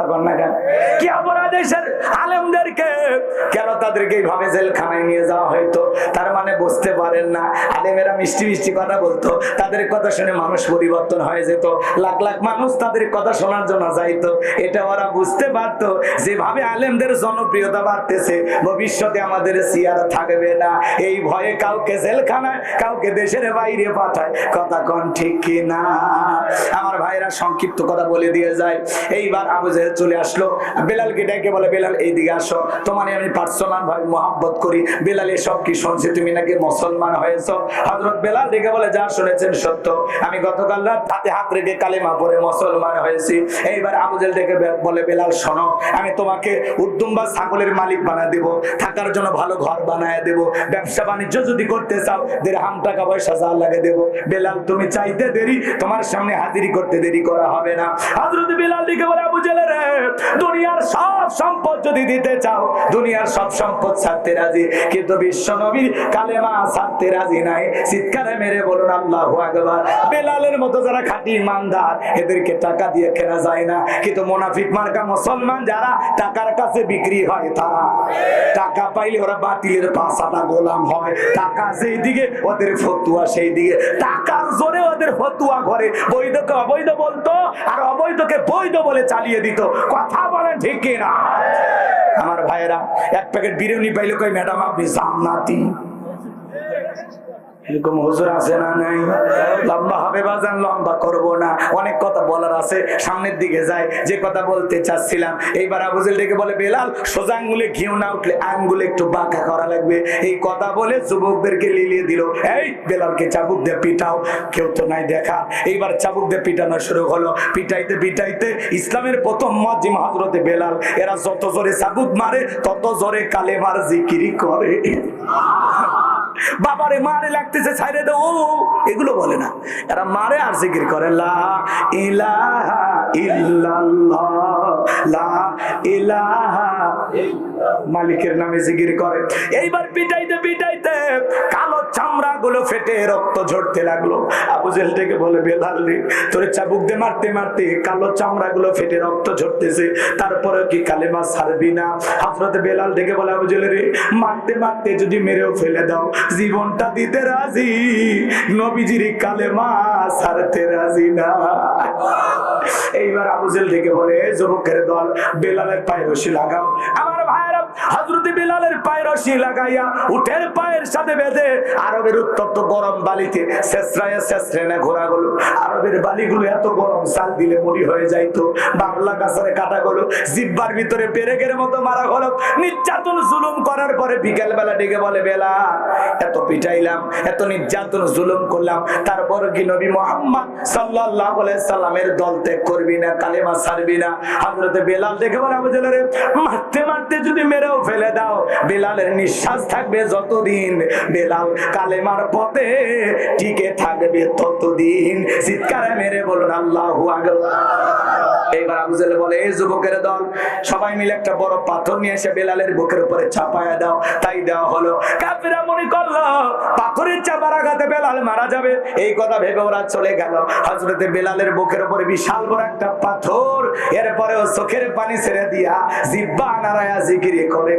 কন কেন? কেন মানে যেভাবে আলেমদের জনপ্রিয়তা বাড়তেছে, ভবিষ্যতে আমাদের সিয়ার থাকবে না। এই ভয়ে কাউকে জেলখানায়, কাউকে দেশের বাইরে পাঠায়। কথা কন ঠিক কি না আমার ভাইরা সংক্ষিপ্ত কথা বলে দিয়ে যায়। এইবার আবু চলে আসলো। বেলালকে ডেকে বলে, বেলাল, এইদিকে আসো। তোমার আমি পার্সোনাল ভাই, মোহাব্বত করি। বেলাল, এসব কি শুনছি? তুমি নাকি মুসলমান হয়েছো? হজরত বেলাল ডেকে বলে, যা শুনেছেন সত্য। আমি গতকাল রাত হাতে হাত রেখে কালিমা পরে মুসলমান হয়েছি। এইবার আবু জেহেল ডেকে বলে, বেলাল, শোনো, আমি তোমাকে উদ্দুম বা ছাগলের মালিক বানা দেব। থাকার জন্য ভালো ঘর বানায় দেব। ব্যবসা বাণিজ্য যদি করতে চাও, দেড়হাম টাকা পয়সা যা লাগে দেব। বেলাল, তুমি চাইতে দেরি, তোমার সামনে হাজিরি করতে দেরি করা হবে না। হযরত বেলাল দিকে বলে, আবু জেলে রে দুনিয়ার সব সম্পদ যদি দিতে চাও, দুনিয়ার সব সম্পদ ছাড়তে রাজি। কিন্তু বিশ্ব নবীর কালেমা ছাড়তে রাজি নাই। চিৎকারে মেরে বলুন, আল্লাহু বেলালের মতো যারা খাঁটি ইমানদার, এদেরকে টাকা দিয়ে কেনা যায় না। কিন্তু মুনাফিক মার্কা মুসলমান যারা, টাকার কাছে বিক্রি হয় তারা। টাকা পাইলে ওরা বাতিলের পাশাটা গোলাম হয়। টাকা সেই দিকে ওদের ফতুয়া সেই দিকে টাকার জোরে ওদের ফতুয়া ঘরে। বৈধকে অবৈধ বলতো, আর অবৈধকে বৈধ বলে চালিয়ে দিত। কথা বলেন ঠিক কিনা? আমার ভাইয়েরা এক প্যাকেট বিরিয়ানি পাইলে কই ম্যাডাম আপনি জান্নাতি। এরকম হুজুর আছে না নাই? লম্বা হবে বাজান, লম্বা করব না। অনেক কথা বলার আছে, সামনের দিকে যায়। যে কথা বলতে চাচ্ছিলাম, এইবার আবুজেল ডেকে বলে, বেলাল, সোজা আঙ্গুলে ঘিউ না উঠলে আঙ্গুলে একটু বাঁকা করা লাগবে। এই কথা বলে যুবকদেরকে লিলিয়ে দিল। এই, বেলালকে চাবুক দিয়ে পিটাও, কেউ তো নাই দেখা। এইবার চাবুক দিয়ে পিটানো শুরু হলো। পিটাইতে পিটাইতে ইসলামের প্রথম মজিম হজরতে বেলাল, এরা যত জোরে চাবুক মারে, তত জোরে কালেমার জিকিরি করে। বাবারে মারে লাগতেছে, ছাইরে ও এগুলো বলে না। এরা মারে আর জিকির করে, লা ইলাহা মালিকের নামে জিগির করে। এইবার পিটাইতে পিটাইতে কালো চামড়া গুলো ফেটে রক্ত ঝরতে লাগল। আবু জেল থেকে বলে, বেলাল তোরে চাবুক দিয়ে মারতে মারতে কালো চামড়া গুলো ফেটে রক্ত ঝরতেছে, তারপরে কি কালেমা ছাড়বি না? হজরত বেলাল থেকে বলে, আবু জেল রে, মারতে মারতে যদি মেরেও ফেলে দাও, জীবনটা দিতে রাজি, নবীজির কালেমা ছাড়তে রাজি না। এইবার আবুজেল থেকে বলে "এই যুবকের দল বেলালের পায়ে রশি লাগাও। আমার ভাইয়েরা হজরত বেলালের পায়ে রশি লাগাইয়া উঠের পায়ের সাথে বেঁধে আরবের উত্তপ্ত গরম বালিতে শেষরায় শেষরেনে ঘোরা গেল। আরবের বালিগুলো এত গরম চাল দিলে মুড়ি হয়ে যাইতো। বাংলা গাছের কাটা গেলো। জিব্বার ভিতরে পেরেকের মতো মারা হলো নির্যাতন জুলুম করার পরে বিকেল বেলা ডেকে বলে, বেলা, এত পিটাইলাম, এত নির্যাতন জুলুম করলাম। তারপর কি নবী মোহাম্মদ সাল্লাল্লাহু আলাইহি সাল্লামের দল ত্যাগ করবি না, কালেমা ছাড়বি না? হযরতে বেলাল দেখে বলে, আবু জাহলের, মারতে মারতে যদি মেরেও ফেলে দাও। বেলালের নিঃশ্বাস থাকবে যতদিন। বেলাল কালেমার পথে টিকে থাকবে ততদিন। চিৎকারে মেরে বলুন, আল্লাহু এইবার আবু জেলে বলে এই যুবকের দল, সবাই মিলে একটা বড় পাথর নিয়ে এসে বেলালের বুকের উপরে চাপায়া দাও। তাই দেওয়া হলো। মনে করল, পাথরের চাপার আঘাতে বেলাল মারা যাবে। এই কথা ভেবে ওরা চলে গেল। হজরতে বেলালের বুকের উপরে বিশাল বড় একটা পাথর এরপরে ও চোখের পানি ছেড়ে দিয়া জিব্বা নারায়া জিগিরি করে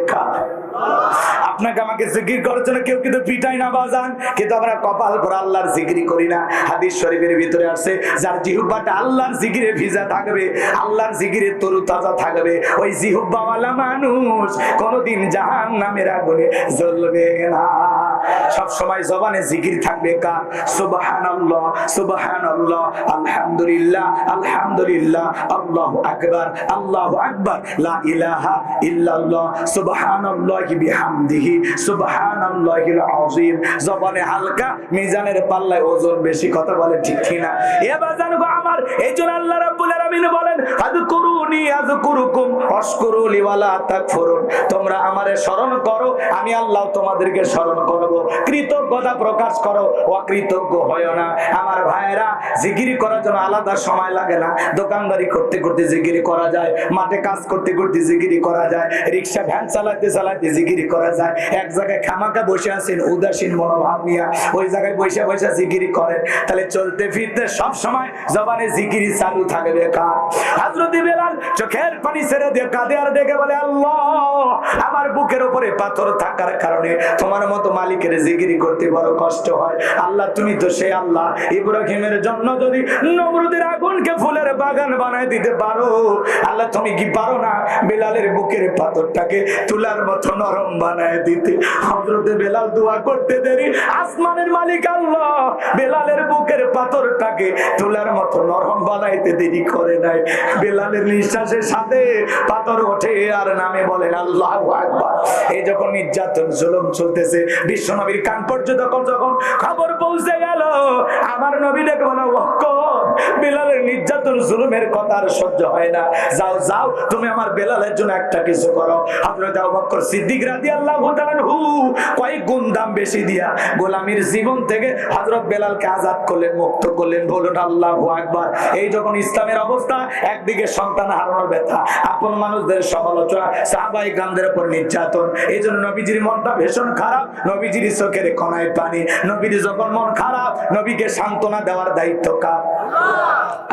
আপনাকে আমাকে জিকির করার জন্য কেউ কিন্তু পিটাই না, বাজান। কিন্তু আমরা কপাল ভরা আল্লাহর জিকিরি করি না। হাদিস শরীফের ভিতরে আসছে যার জিহুব্বাটা আল্লাহর জিকিরে ভিজা থাকবে, আল্লাহর জিকিরে তরু তাজা থাকবে, ওই জিহুব্বাওয়ালা মানুষ কোনোদিন জাহান নামের আগুনে জ্বলবে না। সব সময় জবানে জিকির থাকবে কার? সুবহানাল্লাহ সুবহানাল্লাহ, আলহামদুলিল্লাহ আলহামদুলিল্লাহ, আল্লাহু আকবার আল্লাহু আকবার, লা ইলাহা ইল্লাল্লাহ, সুবহানাল্লাহি বিহামদিহি, সুবহানাল্লাহিল আযীম। জবানে হালকা, মিজানের পাল্লায় ওজন বেশি, কথা বলে ঠিক কিনা? এ বাজান গো আমার। এইজন্য আল্লাহ রাব্বুল আলামিন বলেন, আযকুরুনি আযকুরুকুম ওয়াশকুরুলি ওয়ালা তাকফুরুন। তোমরা আমারে স্মরণ করো, আমি আল্লাহ তোমাদেরকে স্মরণ করব। কৃতজ্ঞতা প্রকাশ করো, অকৃতজ্ঞ হয় না। আমার ভাইয়েরা জিগিরি করার জন্য আলাদা সময় লাগে না। দোকানদারি করতে করতে জিগিরি করা যায়, মাঠে কাজ করতে করতে জিগিরি করা যায়, রিক্সা ভ্যান চালাতে চালাতে জিগিরি করা যায়। এক জায়গায় খামাকা বসে আছেন, উদাসীন মনোভাব নিয়ে ওই জায়গায় বসে বসে জিগিরি করেন। তাহলে চলতে ফিরতে সব সময় জবানে জিগিরি চালু থাকবে কার? হাজরতি বেলাল চোখের পানি ছেড়ে দিয়ে কাঁদে আর ডেকে বলে, আল্লাহ, আমার বুকের উপরে পাথর থাকার কারণে তোমার মতো মালিকের জিগিরি করতে বড় কষ্ট হয়। আল্লাহ, তুমি তো সে আল্লাহ। ইব্রাহিমের জন্য যদি নমরুদের আগুনকে ফুলের বাগান বানায় দিতে পারো, আল্লাহ, তুমি কি পারো না বেলালের বুকের পাথরটাকে তুলার মতো নরম বানায় দিতে? হজরতে বেলাল দোয়া করতে দেরি। আসমানের মালিক আল্লাহ বেলালের বুকের পাথরটাকে তুলার মতো নরম বানাইতে দেরি করে নাই। বেলালের নিঃশ্বাসের সাথে পাথর ওঠে আর নামে বলেন, আল্লাহ আকবার। এই যখন নির্যাতন, জুলুম চলতেছে, বিশ্ব নবীর কান পর্যন্ত যখন খবর পৌঁছে গেল। আমার নবী দেখব বলো বেলালের নির্যাতন জুলুমের কথা আর সহ্য হয় না। যাও যাও, তুমি আমার বেলালের জন্য একটা কিছু করো। হযরত আবু বকর সিদ্দিক রাদিয়াল্লাহু তাআলা হু কয়েক গুণ দাম বেশি দিয়া গোলামীর জীবন থেকে হযরত বেলালকে আজাদ করলেন, মুক্ত করলেন। বলুন, আল্লাহু আকবার। এই যখন ইসলামের অবস্থা, একদিকে সন্তান হারানোর ব্যথা, আপন মানুষদের সমালোচনা সাহাবাই গ্রামদের উপর নির্যাতন। এই জন্য নবীজির মনটা ভীষণ খারাপ, নবীজির চোখের কণায় পানি। নবীর যখন মন খারাপ, নবীকে সান্ত্বনা দেওয়ার দায়িত্ব কার?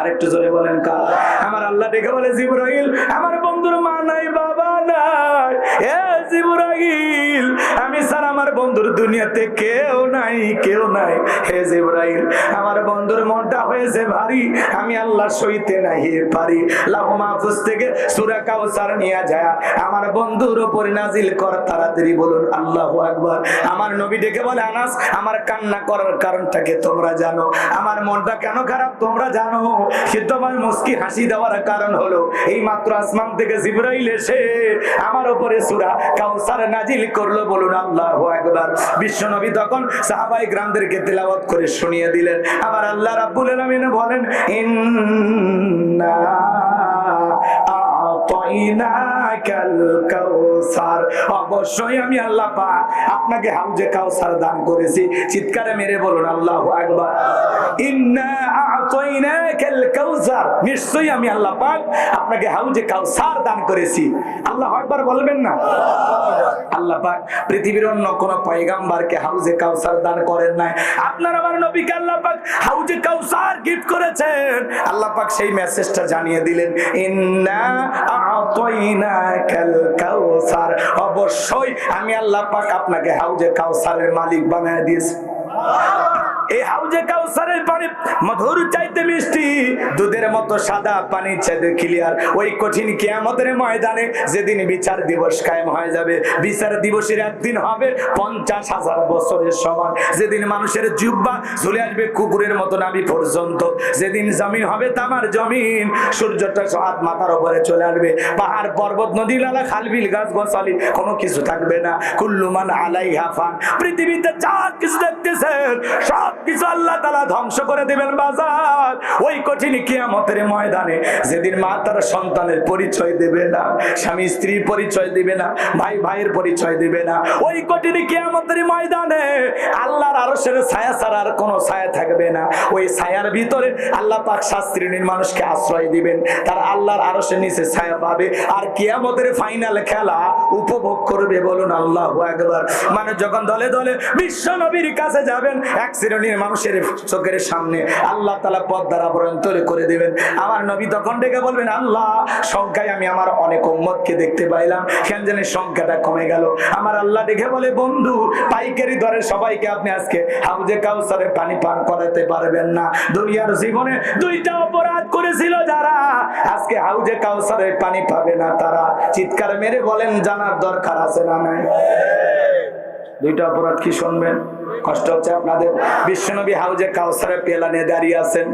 আরেকটু জোরে বলেন কাল আমার আল্লাহ ডেকে বলে জিবরাইল আমার বন্ধুর মা নাই, বাবা নাই। এ জিব্রাইল, আমি স্যার আমার বন্ধুর দুনিয়াতে কেউ নাই কেউ নাই। হে জিব্রাইল, আমার বন্ধুর মনটা হয়েছে ভারী, আমি আল্লাহ সইতে নাই পারি। লাহ মাহফুজ থেকে সূরা কাউসার নিয়ে যায়। আমার বন্ধুর উপর নাজিল কর তাড়াতাড়ি বলুন, আল্লাহু আকবার। আমার নবী ডেকে বলে, আনাস, আমার কান্না করার কারণটাকে তোমরা জানো। আমার মনটা কেন খারাপ তোমরা জানো। কিন্তু আমার মুস্কি হাসি দেওয়ার কারণ হলো এই মাত্র আসমান থেকে জিব্রাইল এসে আমার উপরে সূরা কাউসার নাজিল করল, বলুন আল্লাহু একবার বিশ্ব নবী তখন সাহাবাই গ্রামদেরকে তেলাওয়াত করে শুনিয়ে দিলেন। আমার আল্লাহ রাব্বুল আলামিন বলেন, ইন্না আ'তাইনাকাল কাউসার অবশ্যই আমি আল্লাহ পাক আপনাকে হাউজে কাউসার দান করেছি। চিৎকারে মেরে বলুন, আল্লাহু আকবার। ইন্না আ'তাইনাকাল কাউসার। নিশ্চয়ই আমি আল্লাহ পাক আপনাকে হাউজে কাউসার দান করেছি। আল্লাহু আকবার বলবেন না? আল্লাহ পাক পৃথিবীর অন্য কোন পয়গাম্বারকে হাউজে কাউসার দান করেন নাই। আপনার আমার নবীকে আল্লাহ পাক হাউজে কাউসার গিফট করেছেন। আল্লাহ পাক সেই মেসেজটা জানিয়ে দিলেন, ইন্না অবশ্যই আমি আল্লাহ পাক আপনাকে হাউজে কাউসারের মালিক বানায় দিয়েছি এই হাউজে কাউসারের পানি, মধুর চাইতে মিষ্টি। দুধের মতো সাদা পানি চাইতে ক্লিয়ার ওই কঠিন কিয়ামতের ময়দানে যেদিন বিচার দিবস কায়েম হয়ে যাবে, বিচার দিবসের একদিন হবে পঞ্চাশ হাজার বছরের সমান। যেদিন মানুষের জুব্বা চলে আসবে কুকুরের মতো নাবি পর্যন্ত। যেদিন জমিন হবে তামার জমিন, সূর্যটা হাত মাথার উপরে চলে আসবে। পাহাড়, পর্বত, নদী লালা খালবিল গাছ, গছালি, কোনো কিছু থাকবে না। কুল্লুমান আলাই হাফান পৃথিবীতে যা কিছু দেখতেছেন, সব কিছু আল্লাহ তালা ধ্বংস করে দিবেন বাজার। ওই কঠিন কিয়ামতের ময়দানে যেদিন মা তার সন্তানের পরিচয় দেবে না, স্বামী স্ত্রীর পরিচয় দিবে না, ভাই ভাইয়ের পরিচয় দিবে না, ওই কঠিন কিয়ামতের ময়দানে আল্লাহর আরশের ছায়া ছাড়া আর কোনো ছায়া থাকবে না। ওই ছায়ার ভিতরে আল্লাহ পাক শাস্ত্রীর মানুষকে আশ্রয় দিবেন। তারা আল্লাহর আরশের নিচে ছায়া পাবে আর কিয়ামতের ফাইনাল খেলা উপভোগ করবে বলুন আল্লাহ একবার মানে যখন দলে দলে বিশ্ব নবীর কাছে যাবেন, এক মানুষের চোখের সামনে আল্লাহ তালা পদ্মার আবরণ তৈরি করে দেবেন। আমার নবী তখন ডেকে বলবেন, আল্লাহ, সংখ্যায় আমি আমার অনেক উম্মতকে দেখতে পাইলাম। কেন জানি সংখ্যাটা কমে গেল। আমার আল্লাহ ডেকে বলে, বন্ধু, পাইকারি দরে সবাইকে আপনি আজকে হাউজে কাউসারে পানি পান করাতে পারবেন না। দুনিয়ার জীবনে দুইটা অপরাধ করেছিল যারা, আজকে হাউজে কাউসারে পানি পাবে না তারা। চিৎকার মেরে বলেন, জানার দরকার আছে না নাই? দুইটা অপরাধ কি শুনবেন? কষ্ট হচ্ছে আপনাদের। বিশ্বনবী হাউজে কাউসারে পেলা নিয়ে দাঁড়িয়ে আছেন।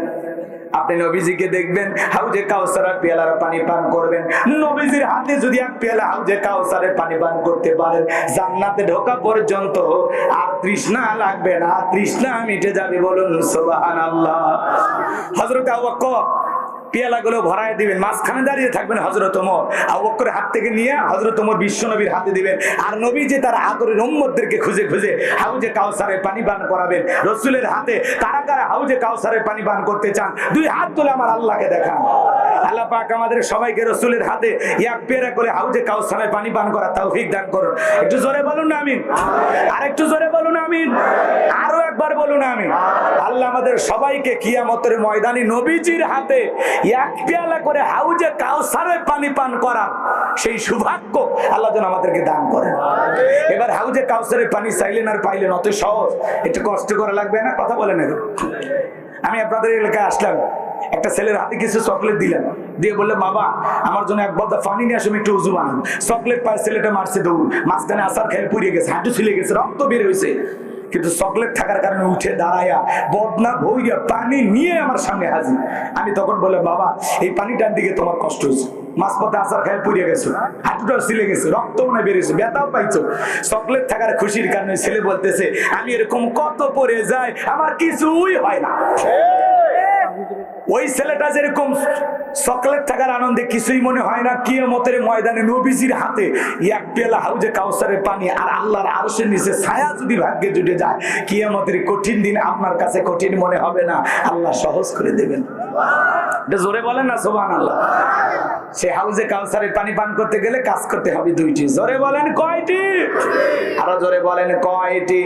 আপনি নবীজিকে দেখবেন, হাউজে কাউসারের পেয়ালার পানি পান করবেন। নবীজির হাতে যদি এক পেয়ালা হাউজে কাউসারের পানি পান করতে পারেন, জান্নাতে ঢোকা পর্যন্ত আর তৃষ্ণা লাগবে না, তৃষ্ণা মিটে যাবে বলুন, সুবহানাল্লাহ। হযরত আবু বকর পেয়ালাগুলো ভরায় দিবেন, মাঝখানে দাঁড়িয়ে থাকবেন হজরত ওমর। আবু বকরের হাত থেকে নিয়ে হজরত ওমর বিশ্ব নবীর হাতে দিবেন। আর নবী যে তার আদরের উম্মদদেরকে খুঁজে খুঁজে হাউজে কাউসারে পানি পান করাবেন। রসুলের হাতে কারা কারা হাউজে কাউসারে পানি পান করতে চান। দুই হাত তুলে আমার আল্লাহকে দেখান। আল্লাহ পাক আমাদের সবাইকে রসুলের হাতে এক পেরা করে হাউজে কাউসানে পানি পান করা তৌফিক দান করুন। একটু জোরে বলুন না আমিন? আর একটু জোরে বলুন আমিন? আরও একবার বলুন আমিন? আল্লাহ আমাদের সবাইকে কিয়ামতের ময়দানে নবীজির হাতে এক পেয়ালা করে হাউজে কাউসারে পানি পান করা সেই সৌভাগ্য আল্লাহ যেন আমাদেরকে দান করেন। এবার হাউজে কাউসারের পানি চাইলেন আর পাইলেন, অত সহজ। একটু কষ্ট করা লাগবে না? কথা বলেন আমি আপনাদের এলাকায় আসলাম। একটা ছেলের হাতে কিছু চকলেট দিলেন। দিয়ে বললে, বাবা, আমার জন্য এক বদা পানি নিয়ে আসুন একটু উজু বানান চকলেট পায়, ছেলেটা মারছে দৌড়। মাঝখানে আসার খেয়ে পুড়িয়ে গেছে, হাঁটু ছিলে গেছে, রক্ত বের হয়েছে। কিন্তু চকলেট থাকার কারণে উঠে দাঁড়ায়া বদনা ভইয়া পানি নিয়ে আমার সামনে হাজির। আমি তখন বলে বাবা, এই পানিটার দিকে তোমার কষ্ট হয়েছে। মাঝপথে আসার খেয়ে পুড়িয়ে গেছো হাঁটুটাও ছিলে গেছে, রক্ত মনে বেরিয়েছে ব্যথাও পাইছো। চকলেট থাকার খুশির কারণে ছেলে বলতেছে, আমি এরকম কত পরে যাই, আমার কিছুই হয় না। ওই ছেলেটা যেরকম চকলেট থাকার আনন্দে কিছুই মনে হয় না, কিয়মতের ময়দানে নবীজির হাতে এক পেলা হাউজে কাউসারের পানি আর আল্লাহর আরশের নিচে ছায়া যদি ভাগ্যে জুটে যায়, কিয়মতের কঠিন দিন আপনার কাছে কঠিন মনে হবে না। আল্লাহ সহজ করে দেবেন। জোরে বলেন না সোবান আল্লাহ সে হাউজে কাউসারের পানি পান করতে গেলে কাজ করতে হবে দুইটি। জোরে বলেন কয়টি? আরও জোরে বলেন কয়টি?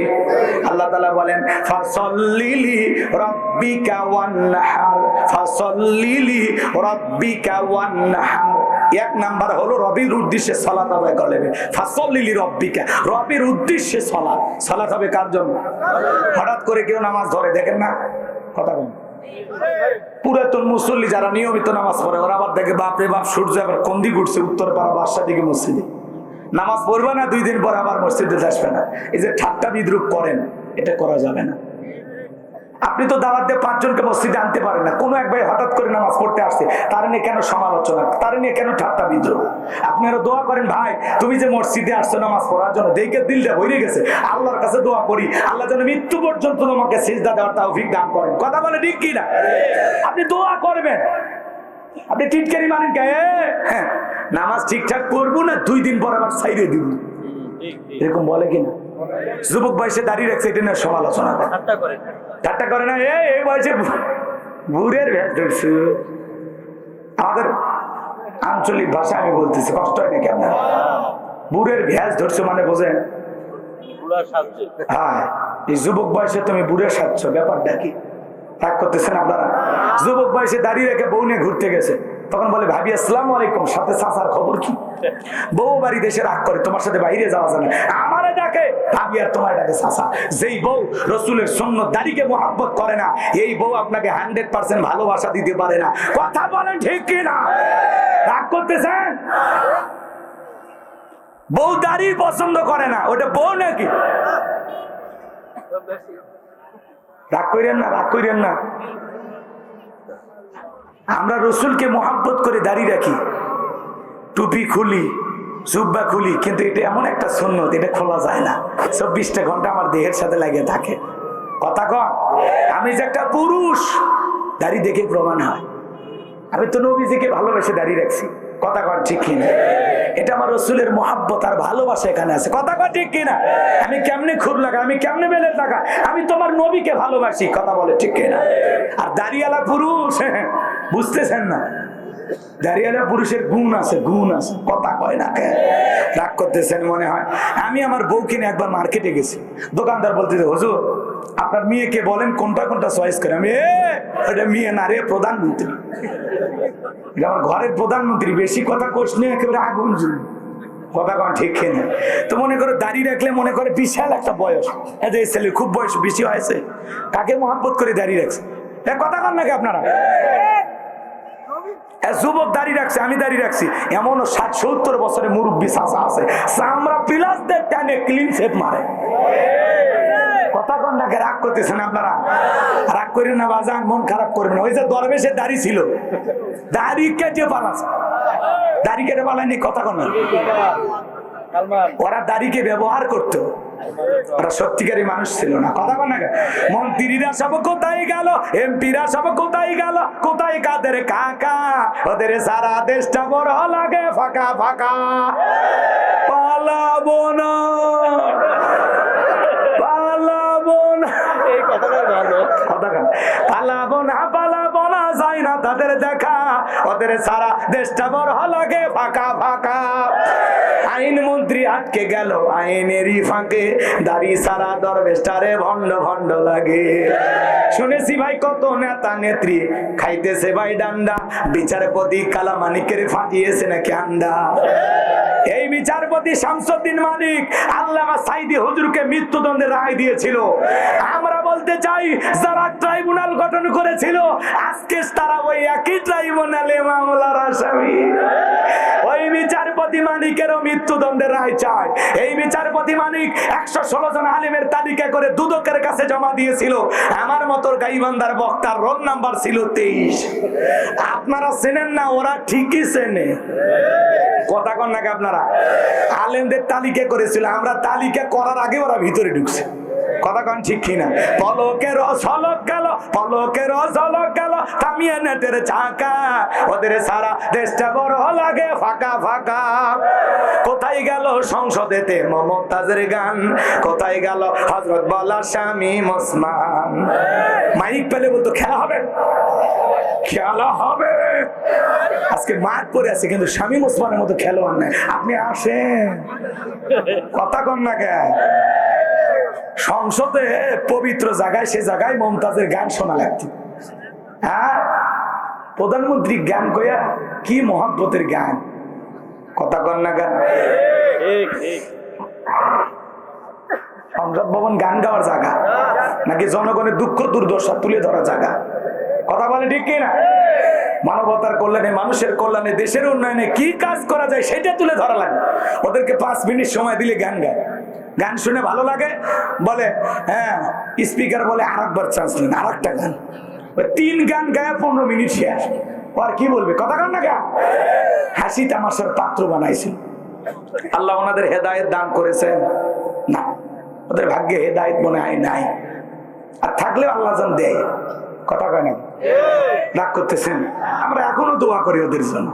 আল্লাহ তালা বলেন ফাসাল্লিলি রাব্বিকা ওয়ানহার। ফাসাল্লিলি এক নাম্বার হলো রবির উদ্দেশ্যে সালাত আদায় রব্বিকা রবির উদ্দেশ্যে সালাত। হবে কার জন্য? হঠাৎ করে কেউ নামাজ ধরে, দেখেন না? কথা বলেন। পুরাতন মুসল্লি যারা নিয়মিত নামাজ পড়ে, ওরা আবার দেখে বাপরে বাপ, সূর্য আবার কোন দিকে উঠছে? উত্তর পাড়া বাসা দিকে মসজিদে। নামাজ পড়বে না, দুই দিন পর আবার মসজিদে আসবে না। এই যে ঠাট্টা বিদ্রুপ করেন, এটা করা যাবে না। আপনি তো দাওয়াত দিয়ে পাঁচজনকে মসজিদে আনতে পারেন না। কোনো এক ভাই হঠাৎ করে নামাজ পড়তে আসছে তার নিয়ে কেন সমালোচনা তার নিয়ে কেন ঠাট্টা বিদ্রোহ? আপনি আরও দোয়া করেন ভাই তুমি যে মসজিদে আসছো নামাজ পড়ার জন্য দেখে দিলটা ভরে গেছে। আল্লাহর কাছে দোয়া করি আল্লাহ যেন মৃত্যু পর্যন্ত তোমাকে সিজদা দেওয়ার তৌফিক দান করেন। কথা বলে ঠিক কিনা আপনি দোয়া করবেন। আপনি টিটকারি মানেন কে? হ্যাঁ নামাজ ঠিকঠাক করব না দুই দিন পর আবার সাইরে দিব। এরকম বলে কিনা যুবক বয়সে দাঁড়িয়ে রাখছে এটা নিয়ে সমালোচনা করে। ঠাট্টা করে। না এই বয়সে ভ্যাস ধরছে আমাদের আঞ্চলিক ভাষা আমি বলতেছি কষ্ট হয় নাকি আপনার? বুড়ের ভ্যাস ধরছে মানে বোঝেন? হ্যাঁ এই যুবক বয়সে তুমি বুড়ে সাজছ ব্যাপারটা কি? রাগ করতেছেন আপনারা? যুবক বয়সে দাঁড়িয়ে রেখে বউ নিয়ে ঘুরতে গেছে। তখন বলে ভাবি আসসালাম আলাইকুম সাথে চাচার খবর কি? বউ বাড়ি দেশে রাগ করে তোমার সাথে বাইরে যাওয়া যায় না। আমারে ডাকে ভাবি আর তোমার ডাকে যেই বউ রসুলের সৈন্য দাড়িকে করে না, এই বউ আপনাকে হান্ড্রেড পার্সেন্ট ভালোবাসা দিতে পারে না। কথা বলেন ঠিক কি না রাগ করতেছেন? বউ পছন্দ করে না, ওটা বউ নাকি? রাগ করেন না, রাগ না। আমরা রসুলকে মোহাব্বত করে দাঁড়িয়ে রাখি, টুপি খুলি জুব্বা খুলি, কিন্তু এটা এমন একটা সুন্নত, এটা খোলা যায় না। চব্বিশটা ঘণ্টা আমার দেহের সাথে লাগে থাকে। কথা কন, আমি যে একটা পুরুষ, দাড়ি দেখে প্রমাণ হয়। আমি তো নবীজিকে ভালোবেসে দাঁড়িয়ে রাখছি। কথা কন ঠিক কিনা? এটা আমার রসুলের মহাব্বত আর ভালোবাসা এখানে আছে। কথা কন ঠিক কিনা? আমি কেমনে খুর লাগা আমি কেমনে বেলের লাগা আমি তোমার নবীকে ভালোবাসি। কথা বলে ঠিক কিনা? আর দাঁড়িয়ালা পুরুষ, বুঝতেছেন না? দাঁড়িয়ালা পুরুষের গুণ আছে গুণ আছে, কথা কয় না কে? রাগ করতেছেন মনে হয়। আমি আমার বউ কিনে একবার মার্কেটে গেছি। দোকানদার বলতেছে, হুজুর, আপনার মেয়েকে বলেন কোনটা কোনটা চয়েস করে? আমি, এ ওটা মেয়ে না রে, প্রধানমন্ত্রী। এটা আমার ঘরের প্রধানমন্ত্রী, বেশি কথা কোষ নিয়ে একেবারে আগুন জ্বলবে কথা কন ঠিক কিনা তো মনে করে দাঁড়িয়ে রাখলে মনে করে বিশাল একটা বয়স। এই যে ছেলে খুব বয়স বেশি হয়েছে, কাকে মহাব্বত করে দাঁড়িয়ে রাখছে? কথা কন নাকি আপনারা? যুবক দাঁড়িয়ে রাখছে, আমি দাঁড়িয়ে রাখছি। এমনও ষাট, সত্তর বছরের মুরব্বী চাষা আছে। চামড়া পিলাসদের টানে ক্লিন সেপ মারে। কথা করতেছেন আপনারা? না মন খারাপ ওই যে দরবেশের দাড়ি ছিল, দাড়ি দাড়ি কথা ওরা দাড়িকে ব্যবহার করতো। ওরা সত্যিকারী মানুষ ছিল না। কথা বলে মন্ত্রীরা সব কোথায় গেল? এমপিরা সব কোথায় গেল? কোথায় কাদের কাকা? ওদের সারা দেশটা বড় লাগে, ফাঁকা ফাঁকা। পালাবো না পালাবো না এই কথাটা ভালো কথা কেন? পালাবো না তাদের দেখা, ওদের সারা দেশটা বড় লাগে, ফাঁকা ফাঁকা। আইন মন্ত্রী আটকে গেল, আইনেরই ফাঁকে। দাড়ি সারা দরবেশটারে ভণ্ড ভণ্ড লাগে। শুনেছি ভাই কত নেতা, নেত্রী খাইতেছে ভাই ডান্ডা। বিচারপতি কালামানিকের ফাটিয়েছে নাকি আন্ডা। এই বিচারপতি শামসুদ্দিন মালিক আল্লামা সাইদি হুজুরকে মৃত্যুদণ্ডের রায় দিয়েছিল। আমরা বলতে চাই, যারা ট্রাইব্যুনাল গঠন করেছিল, আজকে তারা ওই একই ট্রাইব্যুনালে মামলার আসামি। ওই বিচারপতি মানিকেরও মৃত্যুদণ্ডের রায় চায় এই বিচারপতি মানিক একশো ষোলো জন আলিমের তালিকা করে দুদকের কাছে জমা দিয়েছিল। আমার মতো গাইবান্দার বক্তার রোল নাম্বার ছিল তেইশ। আপনারা চেনেন না, ওরা ঠিকই চেনে। কথা কন নাকি আপনারা? আলেমদের তালিকা করেছিল, আমরা তালিকা করার আগে ওরা ভিতরে ঢুকছে। গেল গেল ওদের সারা দেশটা লাগে, ফাঁকা ফাঁকা। কোথায় গেল সংসদেতে গান? কোথায় গেল হজরত স্বামী মুসমান? মাইক পেলে বলতো, খেলা হবে। খেলা হবে। আজকে মাঠ পরে আছে, কিন্তু স্বামী মুসমানের মতো খেলোয়াড় নাই। আপনি আসেন। কথা কন না কে? সংসদে পবিত্র জায়গায়, সে জায়গায় মমতাজের গান শোনা লাগতো। হ্যাঁ? প্রধানমন্ত্রী গান কইয়া কি মহাব্বতের গান কথা কন না গান সংসদ ভবন গান গাওয়ার জায়গা, নাকি জনগণের দুঃখ দুর্দশা তুলে ধরা জায়গা? কথা বলে ঠিক কিনা? মানবতার কল্যাণে, মানুষের কল্যাণে, দেশের উন্নয়নে কি কাজ করা যায় সেটা তুলে ধরা লাগে। ওদেরকে পাঁচ মিনিট সময় দিলে গান গায়। গান শুনে ভালো লাগে। বলে হ্যাঁ স্পিকার বলে আর একবার চান্স নেন আর একটা গান তিন গান গায়ে পনেরো মিনিট শেষ। আর কি বলবে? কথা গান না গা হাসি তামাশার পাত্র বানাইছে আল্লাহ ওনাদের হেদায়েত দান করেছেন। না, ওদের ভাগ্যে হেদায়েত মনে হয় নাই। আর থাকলেও আল্লাহ যেন দেয়। কথা কয় রাগ করতেছেন আমরা এখনো দোয়া করি ওদের জন্য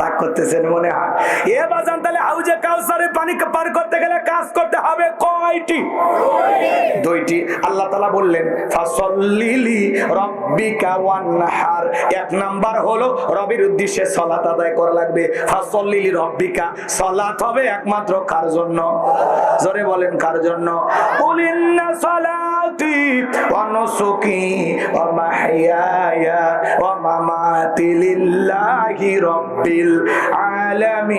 রাগ করতেছেন মনে হয়। এ বাজান, তাহলে হাউজে কাউসারে পানি পার করতে গেলে কাজ করতে হবে কয়টি? দুইটি। আল্লাহ তালা বললেন, ফাসল্লিলি রব্বিকা ওয়ানহার। এক নাম্বার হলো, রবির উদ্দেশ্যে সলাত আদায় করা লাগবে। ফাসল্লিলি রব্বিকা, সলাত হবে একমাত্র কার জন্য? জোরে বলেন, কার জন্য? কুলিন্না সলাতি ওয়া নুসুকি ওয়া ওয়া মামাতি রাব্বিল আলামিন।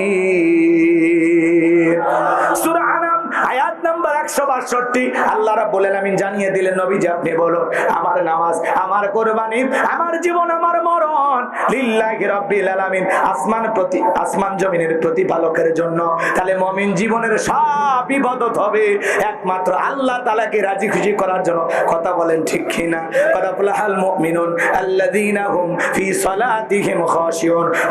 সূরা আনাম, আয়াত নাম্বার 162 আল্লাহ রাব্বুল আলামিন জানিয়ে দিলেন, নবীজি আপনি আমার নামাজ, আমার কুরবানি, আমার জীবন, আমার লিল্লাহি রাব্বিল আলামিন। আসমান প্রতি আসমান জমিনের জন্য। তাহলে মুমিন জীবনের সব ইবাদত হবে। একমাত্র আল্লাহ তাআলাকে রাজি খুশি করার জন্য। কথা বলেন ঠিক কিনা? কথা ফুলাহাল মুমিনুন হুম ফি সালাতিহিম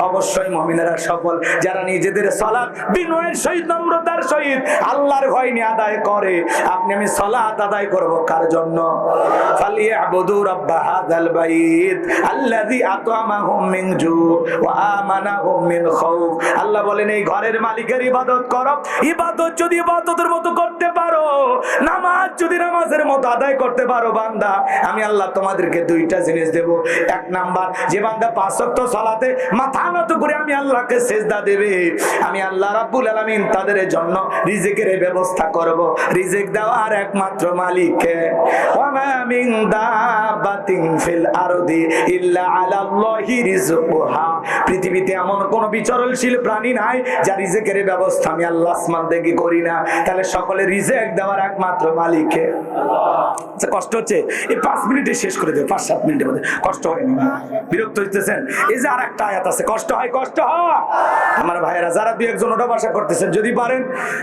অবশ্যই মুমিনেরা সফল। যারা নিজেদের সালাত বিনয়ের সহিত, নম্রতার সহিত আল্লাহর ভয় নিয়ে আদায় করে, আপনি আমি সালাত আদায় করব কার জন্য? ফালিয়াবুদু রাব্ব বাইত আল্লাযী আল্লাহ বলেন, এই ঘরের মালিকের ইবাদত করো। ইবাদত যদি ইবাদতের মতো করতে পারো, নামাজ যদি নামাজের মতো আদায় করতে পারো বান্দা, আমি আল্লাহ তোমাদেরকে দুইটা জিনিস দেব। এক নাম্বার, যে বান্দা পাঁচ ওয়াক্ত সালাতে মাথা নত করে আমি আল্লাহকে সেজদা দেবে। আমি আল্লাহ রাব্বুল আলামিন তাদের জন্য রিজিকের ব্যবস্থা করব। রিজিক দেওয়ার একমাত্র মালিককে ওয়ামা মিন দাবাতিন ফিল আরদি ইল্লা আলাল্লাহি রিজকুহা পৃথিবীতে এমন কোন বিচরণশীল প্রাণী নাই, যা রিজিকের ব্যবস্থা আমি আল্লাহ আসমান থেকে করি না। তাহলে সকলে রিজেক দেওয়ার একমাত্র মালিককে আচ্ছা কষ্ট হচ্ছে? এই পাঁচ মিনিটে শেষ করে দেবে পাঁচ, সাত মিনিটের মধ্যে। কষ্ট হয়নি বিরক্ত হইতেছেন? এই যে আর একটা আয়াত আছে, কষ্ট হয় কষ্ট হয়। আমার ভাইয়েরা, যারা দুই একজন ওটা বাসা করতেছেন, যদি পারেন,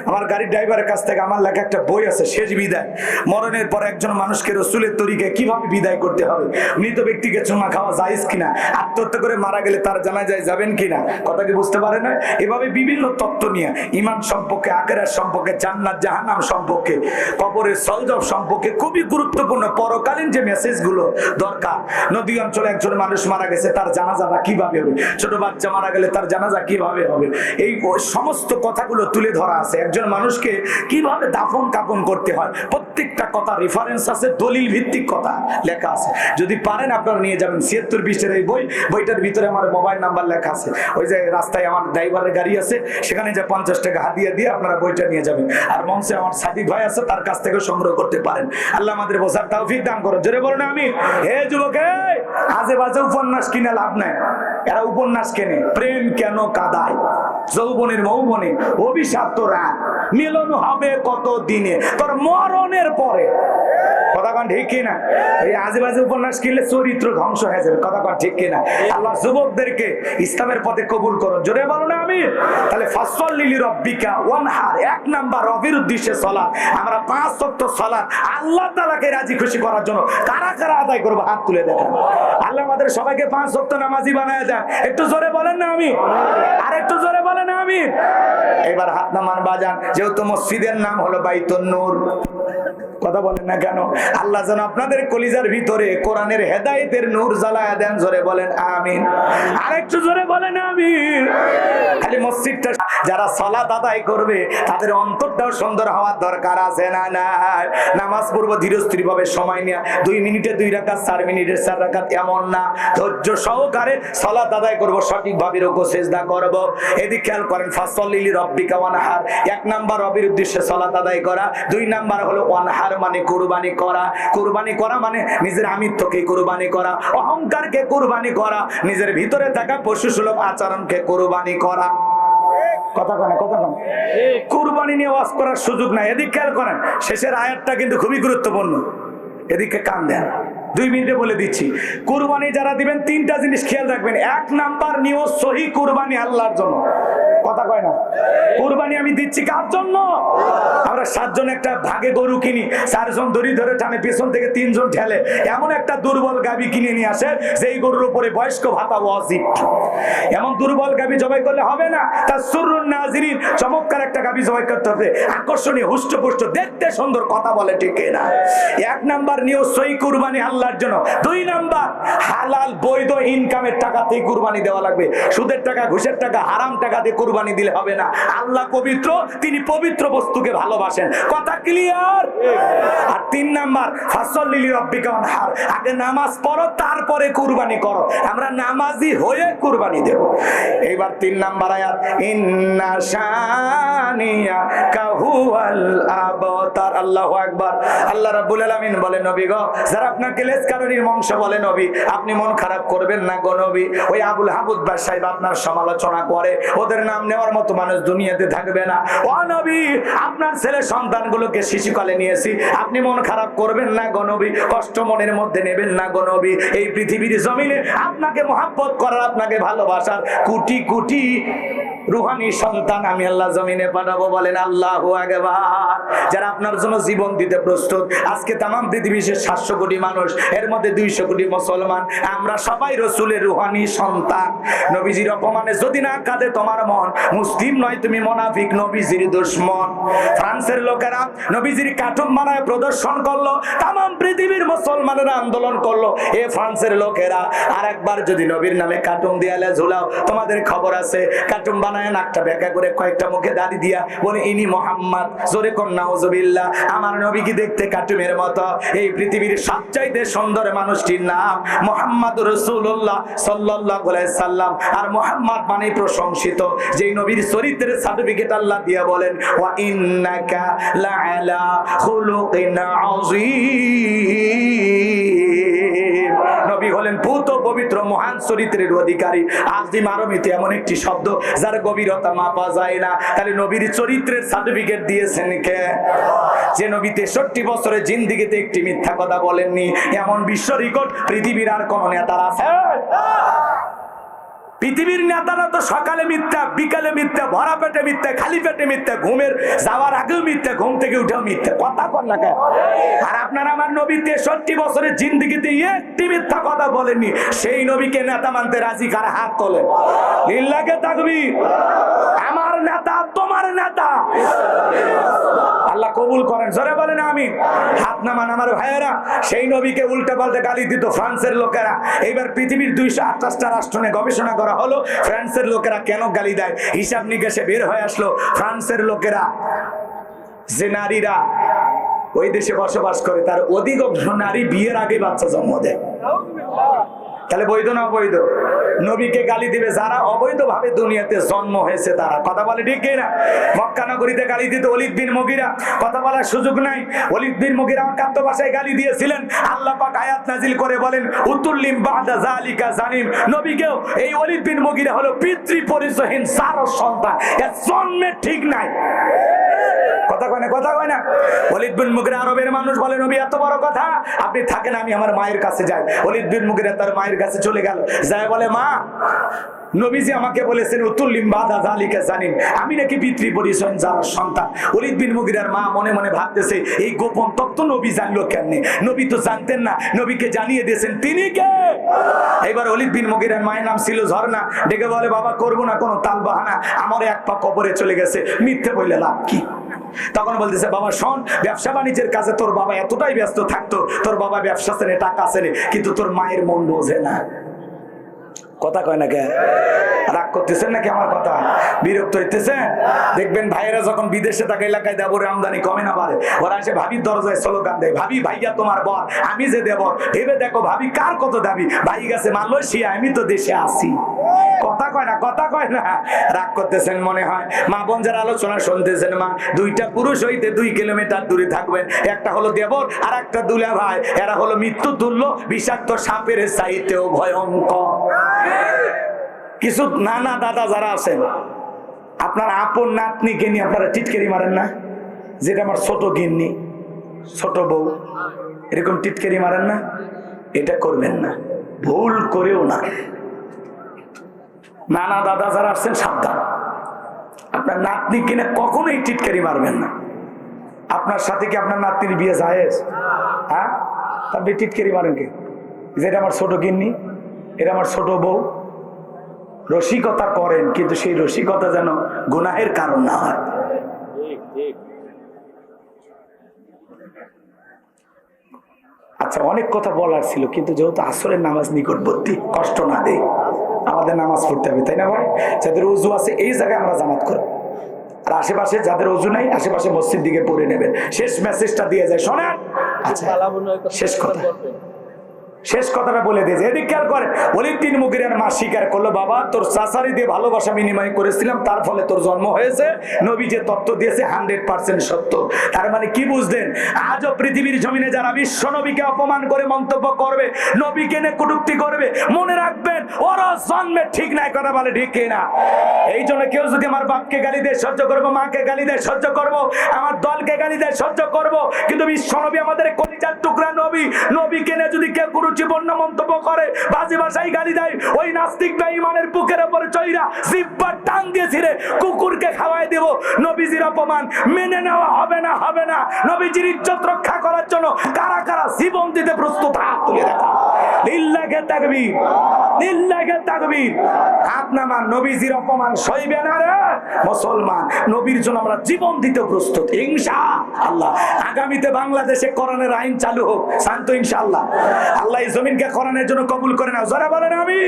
আমার গাড়ির ড্রাইভারের কাছ থেকে আমার লেখা একটা বই আছে, শেষ বিদায়। মরণের পর একজন মানুষকে রসুলের তরিকে কীভাবে বিদায় করতে হবে? মৃত ব্যক্তিকে চুমা খাওয়া যাইজ কিনা? আত্মহত্যা করে মারা গেলে তার জানা জানাজায় যাবেন কিনা, কথা কি বুঝতে পারে না? এভাবে বিভিন্ন তত্ত্ব নিয়ে, ইমান সম্পর্কে আকেরার সম্পর্কে, জান্নাত, জাহান্নাম সম্পর্কে, কবরের সলজব সম্পর্কে খুবই গুরুত্বপূর্ণ, পরকালীন যে মেসেজগুলো দরকার। নদী অঞ্চলে একজন মানুষ মারা গেছে, তার জানাজাটা কীভাবে হবে? ছোট বাচ্চা মারা গেলে তার জানাজা কীভাবে হবে? এই সমস্ত কথাগুলো তুলে ধরা আছে। একজন মানুষকে কীভাবে দাফন কাপন করতে হয়? প্রত্যেকটা কথা রেফারেন্স আছে, দলিল ভিত্তিক কথা লেখা আছে। যদি পারেন আপনারা নিয়ে যাবেন। ছিয়াত্তর বিশের এই বই, বইটার ভিতরে আমার মোবাইল নাম্বার লেখা আছে। ওই যে রাস্তায় আমার ড্রাইভারের গাড়ি আছে, সেখানে যে পঞ্চাশ টাকা হাতিয়ে দিয়ে আপনারা বইটা নিয়ে যাবেন। আর মঞ্চে আমার সাদিক ভাই আছে, তার কাছ থেকে সংগ্রহ করতে পারেন। আল্লাহ আমাদের বোঝার তৌফিক দান করো জোরে বলো না আমি হে যুবক আজে বাজে উপন্যাস কিনে লাভ নাই। এরা উপন্যাস কেনে। প্রেম কেন কাদায়? যৌবনের মৌবনে অভিশাপ্ত রাত। মিলন হবে কত দিনে তোর মরণের পরে। কথা ঠিক কিনা? এই আজেবাজে উপন্যাস কিনলে চরিত্র ধ্বংস হয়ে যাবে, কথা ঠিক কিনা? আল্লাহ যুবকদেরকে ইসলামের পথে কবুল করো জোরে বলো না আমি তাহলে ফসল লিলি রব্বিকা ওয়ানহার, এক নাম্বার রবির উদ্দেশ্যে সলাৎ। আমরা পাঁচ সপ্ত সলাৎ আল্লাহ তালাকে রাজি খুশি করার জন্য কারা কারা আদায় করব হাত তুলে দেখেন। আল্লাহ আমাদের সবাইকে পাঁচ সপ্ত নামাজি বানায় দেন। একটু জোরে বলেন না আমি আর একটু জোরে বলেন না আমি এবার হাত নামান বাজান, যেহেতু মসজিদের নাম হলো বাইতুন নূর কথা বলেন না কেন? আল্লাহ যেন আপনাদের কলিজার ভিতরে কোরআনের হেদায়েতের নূর জ্বালায়া দেন, জোরে বলেন, আমিন। আরেকটু জোরে বলেন, আমিন। খালি মসজিদটা যারা সলাত আদায় করবে, তাদের অন্তরটাও সুন্দর হওয়ার দরকার আছে না? নাই। নামাজ পড়ব ধীরস্থির ভাবে সময় নেওয়া দুই মিনিটে দুই রাকাত, চার মিনিটের চার রাকাত, এমন না। ধৈর্য সহকারে সলাত আদায় করব সঠিক ভাবে রোগ চেষ্টা করব। এদিক খেয়াল করেন ফাসলিলি রব্বিকা ওয়ানহার। এক নাম্বার রবির উদ্দেশ্যে সলাত আদায় করা, দুই নাম্বার হলো ওয়ানহার মানে কুরবানি করা। কুরবানি করা মানে নিজের আমিত্বকে কুরবানি করা, অহংকারকে কুরবানি করা, নিজের ভিতরে থাকা পশু সুলভ আচরণকে কুরবানি করা। কুরবানি শেষের আয়াতটা কিন্তু খুবই গুরুত্বপূর্ণ। এদিকে দুই মিনিটে বলে দিচ্ছি, কুরবানি যারা দিবেন, তিনটা জিনিস খেয়াল রাখবেন। এক নাম্বার নিয়ম সহি কুরবানি আল্লাহর জন্য। কথা কয় না। কুরবানি আমি দিচ্ছি কার জন্য? আমরা সাতজন একটা ভাগে গরু কিনি, চারজন দড়ি ধরে টানে, পেছন থেকে তিনজন ঠেলে। এমন একটা দুর্বল গাবি কিনে নিয়ে আসে, যেই গরুর উপরে বয়স্ক ভাতা ওয়াজিব। এমন দুর্বল গাবি জবাই করলে হবে না। তার সুরুন নাজিরিন, চমৎকার একটা গাবি জবাই করতে হবে। আকর্ষণীয়, হুষ্টপুষ্ট, দেখতে সুন্দর, কথা বলে ঠিক না। এক নাম্বার নিয়ে সই কুরবানি আল্লাহর জন্য। দুই নাম্বার, হালাল, বৈধ ইনকামের টাকাতেই কুরবানি দেওয়া লাগবে। সুদের টাকা, ঘুষের টাকা, হারাম টাকা দিয়ে কুরবানি দিলে হবে না। আল্লাহ পবিত্র, তিনি পবিত্র বস্তুকে ভালোবাসেন। কথা ক্লিয়ার আর তিন নাম্বার ফাসল লিলি রব্বিকা হার আগে নামাজ পড়ো, তারপরে কুরবানি করো। আমরা নামাজি হয়ে কুরবানি দেব। এইবার তিন নাম্বার আয়াত, ইন্না শানিয়া কাহুয়াল আবতার। আল্লাহু আকবার। আল্লাহ রাব্বুল আলামিন বলে, নবী গো, যারা আপনাকে লেজ কারণীর বংশ বলে, নবী, আপনি মন খারাপ করবেন না গো নবী। ওই আবুল হাবুদ বা সাহেব আপনার সমালোচনা করে। ওদের নাম নেওয়ার মতো মানুষ দুনিয়াতে থাকবে না। ও নবী, আপনার ছেলে সন্তানগুলোকে শিশুকালে নিয়েছি। আপনি মন খারাপ করবেন না গণবী কষ্ট মনের মধ্যে নেবেন না গণবী এই পৃথিবীর জমিনে আপনাকে মহাব্বত করার, আপনাকে ভালোবাসার কুটি কোটি রুহানি সন্তান আমি আল্লাহ জমিনে পাঠাবো বলেন আল্লাহ যারা আপনার জন্য জীবন দিতে প্রস্তুত, আজকে তাম পৃথিবীর সাতশো কোটি মানুষ, এর মধ্যে দুইশো কোটি মুসলমান, আমরা সবাই রসুলের রুহানি সন্তান। নবীজির অপমানে যদি না কাঁদে তোমার মন, মুসলিম নয় তুমি মোনাফিক, নবীজির দুশ্মন। ফ্রান্সের লোকেরা নবীজির কাঠুম মানায় প্রদর্শন করল তাম পৃথিবীর মুসলমানেরা আন্দোলন করল। এ ফ্রান্সের লোকেরা আর একবার যদি নবীর নামে কার্টুন দেয়ালে ঝুলাও, তোমাদের খবর আছে কার্টুন বানায় নাকটা ব্যাখ্যা করে কয়েকটা মুখে দাঁড়িয়ে দিয়া বলে, ইনি মোহাম্মদ, জোরে কন্যা ওজবিল্লা আমার নবী কি দেখতে কার্টুনের মতো। এই পৃথিবীর সবচাইতে সুন্দর মানুষটির নাম মোহাম্মদ রসুল্লাহ সাল্লাহ সাল্লাম। আর মোহাম্মদ মানে প্রশংসিত। যেই নবীর চরিত্রের সার্টিফিকেট আল্লাহ দিয়া বলেন নবী হলেন ভূত পবিত্র মহান চরিত্রের অধিকারী। আজিম আরবিতে এমন একটি শব্দ যার গভীরতা মাপা যায় না। তাহলে নবীর চরিত্রের সার্টিফিকেট দিয়েছেন কে? যে নবী তেষট্টি বছরের জিন্দিগিতে একটি মিথ্যা কথা বলেননি। এমন বিশ্ব রেকর্ড পৃথিবীর আর কোন নেতার আছে? পৃথিবীর নেতারা তো সকালে মিথ্যা, বিকালে মিথ্যা, ভরা পেটে মিথ্যা, খালি পেটে মিথ্যা, ঘুমের যাওয়ার আগেও মিথ্যা, ঘুম থেকে উঠেও মিথ্যা। কথা কর না কেন? আর আপনার আমার নবী তেষট্টি বছরের জিন্দিগিতে একটি মিথ্যা কথা বলেননি। সেই নবীকে নেতা মানতে রাজি, কার হাত তোলে আমার নেতা, তোমার নেতা। আল্লাহ কবুল করেন, জোরে বলেন আমি হাত নামান আমার ভাইয়েরা, সেই নবীকে উল্টে পাল্টে গালি দিত ফ্রান্সের লোকেরা। এইবার পৃথিবীর দুইশো আঠাশটা রাষ্ট্র নিয়ে গবেষণা করা হলো, ফ্রান্সের লোকেরা কেন গালি দেয়? হিসাব নিকেশে বের হয়ে আসলো ফ্রান্সের লোকেরা। যে নারীরা ওই দেশে বসবাস করে, তার অধিকাংশ নারী বিয়ের আগে বাচ্চা জন্ম দেয়। তাহলে বৈধ না অবৈধ? নবীকে গালি দিবে যারা অবৈধ ভাবে দুনিয়াতে জন্ম হয়েছে তারা। কথা বলে ঠিক না মক্কা নগরীতে গালি দিতে অলিদ বিন মগিরা। কথা বলার সুযোগ নাই। অলিদ বিন মগিরা অকান্ত ভাষায় গালি দিয়েছিলেন। আল্লাহ পাক আয়াত নাজিল করে বলেন, উতুল্লিম বাদা জালিকা জানিম। নবীকেও এই অলিদ বিন মগিরা হলো পিতৃ পরিচয়হীন সার সন্তান। এর জন্মে ঠিক নাই। কথা কয় না, কথা কয় না। অলিদ বিন আরবের মানুষ বলে, নবী, এত বড় কথা। আপনি থাকেন, আমি আমার মায়ের কাছে যাই। অলিদ বিন তার মায়ের কাছে চলে গেল। যায় বলে, মা, নবীজি আমাকে বলেছেন উতুল্লিম বাদা জালিকা জানিন আমি নাকি পিতৃ পরিচয় যার সন্তান। অলিদ বিন মুগিরার মা মনে মনে ভাবতেছে, এই গোপন তত্ত্ব নবী জানলো কেমনে? নবী তো জানতেন না, নবীকে জানিয়ে দিয়েছেন তিনি কে? এবার অলিদ বিন মুগিরার মায়ের নাম ছিল ঝর্ণা ডেকে বলে, বাবা, করব না কোনো তাল বাহানা আমার এক পা কবরে চলে গেছে। মিথ্যে বললে লাভ কি? তখন বলতেছে, বাবা, শোন, ব্যবসা বাণিজ্যের কাছে তোর বাবা এতটাই ব্যস্ত থাকতো। তোর বাবা ব্যবসা ছেলে টাকা ছেলে কিন্তু তোর মায়ের মন বোঝে না। কথা কয় না কে? রাগ করতেছেন নাকি আমার কথা? বিরক্ত হইতেছে দেখবেন ভাইয়েরা যখন বিদেশে থাকে, এলাকায় দেবর আমদানি কমে না পারে ওরা এসে ভাবির দরজায় স্লোগান দেয়, ভাবি, ভাইয়া তোমার বর, আমি যে দেবর, ভেবে দেখো ভাবি কার কত দাবি? ভাই গেছে মালয়েশিয়া, আমি তো দেশে আসি কথা কয় না, কথা কয় না। রাগ করতেছেন মনে হয়। মা বোন যারা আলোচনা শুনতেছেন মা, দুইটা পুরুষ হইতে দুই কিলোমিটার দূরে থাকবেন। একটা হলো দেবর, আর একটা দুলা ভাই এরা হলো মৃত্যু তুল্য বিষাক্ত সাপের চাইতেও ভয়ঙ্কর। কিছু নানা দাদা যারা আছেন, আপনার আপন নাতনিকে নিয়ে আপনারা টিটকারি মারেন না? যেটা আমার ছোট গিন্নি, ছোট বউ, এরকম টিটকারি মারেন না? এটা করবেন না। ভুল করেও না। নানা দাদা যারা আসছেন সাবধান। আপনার নাতনি কিনে কখনোই টিটকারি মারবেন না। আপনার সাথে কি আপনার নাতনির বিয়ে যায় হ্যাঁ? আপনি টিটকারি মারেন কে? যেটা আমার ছোট গিন্নি, এটা আমার ছোট বউ রসিকতা করেন কিন্তু সেই রসিকতা যেন গুনাহের কারণ না হয়। আচ্ছা অনেক কথা বলার ছিল কিন্তু যেহেতু আসরের নামাজ নিকটবর্তী কষ্ট না দেই। আমাদের নামাজ পড়তে হবে তাই না ভাই? যাদের উজু আছে এই জায়গায় আমরা জামাত করব। আর আশেপাশে যাদের অজু নাই আশেপাশে মসজিদ দিকে পড়ে নেবেন। শেষ মেসেজটা দিয়ে যায় শোনেন? আচ্ছা শেষ কথা। শেষ কথাটা বলে দিয়েছে এদিক খেয়াল করে, অলির তিন মুগিরের মা স্বীকার করল, বাবা, তোর চাচারি দিয়ে ভালোবাসা বিনিময় করেছিলাম, তার ফলে তোর জন্ম হয়েছে, নবী যে তত্ত্ব দিয়েছে হান্ড্রেড পার্সেন্ট সত্য। তার মানে কি বুঝলেন? আজও পৃথিবীর জমিনে যারা বিশ্ব নবীকে অপমান করে মন্তব্য করবে নবীকে নিয়ে কটুক্তি করবে, মনে রাখবেন, ওরা জন্মে ঠিক নাই, কথা বলে ঠিক না এই জন্য কেউ যদি আমার বাপকে গালি দেয়, সহ্য করব, মাকে গালি দেয়, সহ্য করব, আমার দলকে গালি দেয়, সহ্য করব, কিন্তু বিশ্ব নবী আমাদের কলিজার টুকরা নবী নবীকে নিয়ে যদি কেউ কুরুচিপূর্ণ মন্তব্য করে। বাজে ভাষায় গালি দেয়। ওই নাস্তিক ইমানের বুকের উপরে চৈরা জিব্বার টান দিয়ে ছিঁড়ে কুকুরকে খাওয়াই দেব। নবীজির অপমান মেনে নেওয়া হবে না হবে না। নবীজির ইজ্জত রক্ষা করার জন্য কারা কারা জীবন দিতে প্রস্তুত, হাত তুলে দেখা। লিল্লাহে তাকবীর লিল্লাহে তাকবীর। হাত নামান, নবীজির অপমান সইবে না রে। মুসলমান, নবীর জন্য আমরা জীবন দিতে প্রস্তুত, ইনশা আল্লাহ। আগামীতে বাংলাদেশে কোরআনের আইন চালু হোক, শান্ত ইনশাআল্লাহ আল্লাহ এই জমিনকে কোরআনের জন্য কবুল করে নাও। যারা বলেন আমি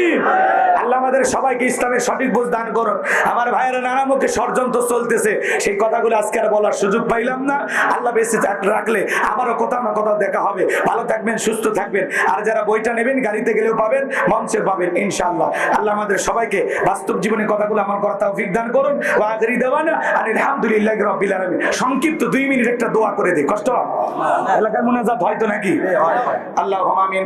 আল্লাহ আমাদের সবাইকে ইসলামের সঠিক বুঝ দান করুন। আমার ভাইয়েরা নানা মুখে ষড়যন্ত্র চলতেছে। সেই কথাগুলো আজকে আর বলার সুযোগ পাইলাম না। আল্লাহ বেশি রাখলে আবারও কোথাও না কোথাও দেখা হবে। ভালো থাকবেন সুস্থ থাকবেন। আর যারা বইটা নেবেন গাড়িতে গেলেও পাবেন মঞ্চে পাবেন ইনশাআল্লাহ। আল্লাহ আমাদের সবাইকে বাস্তব জীবনের কথাগুলো আমার কথা তৌফিক দান করুন। ও আখরি দেওয়ানা আর আলহামদুলিল্লাহ রব্বিল আলামিন। সংক্ষিপ্ত দুই মিনিট একটা দোয়া করে দিই। কষ্ট? হয়? এলাকার মুনাজাত হয়তো নাকি? আল্লাহ আমিন।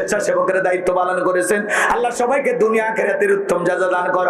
স্বেচ্ছাসেবকের দায়িত্ব পালন করেছেন। আল্লাহ সবাইকে দুনিয়া খেরাতের উত্তম যাজা দান করো।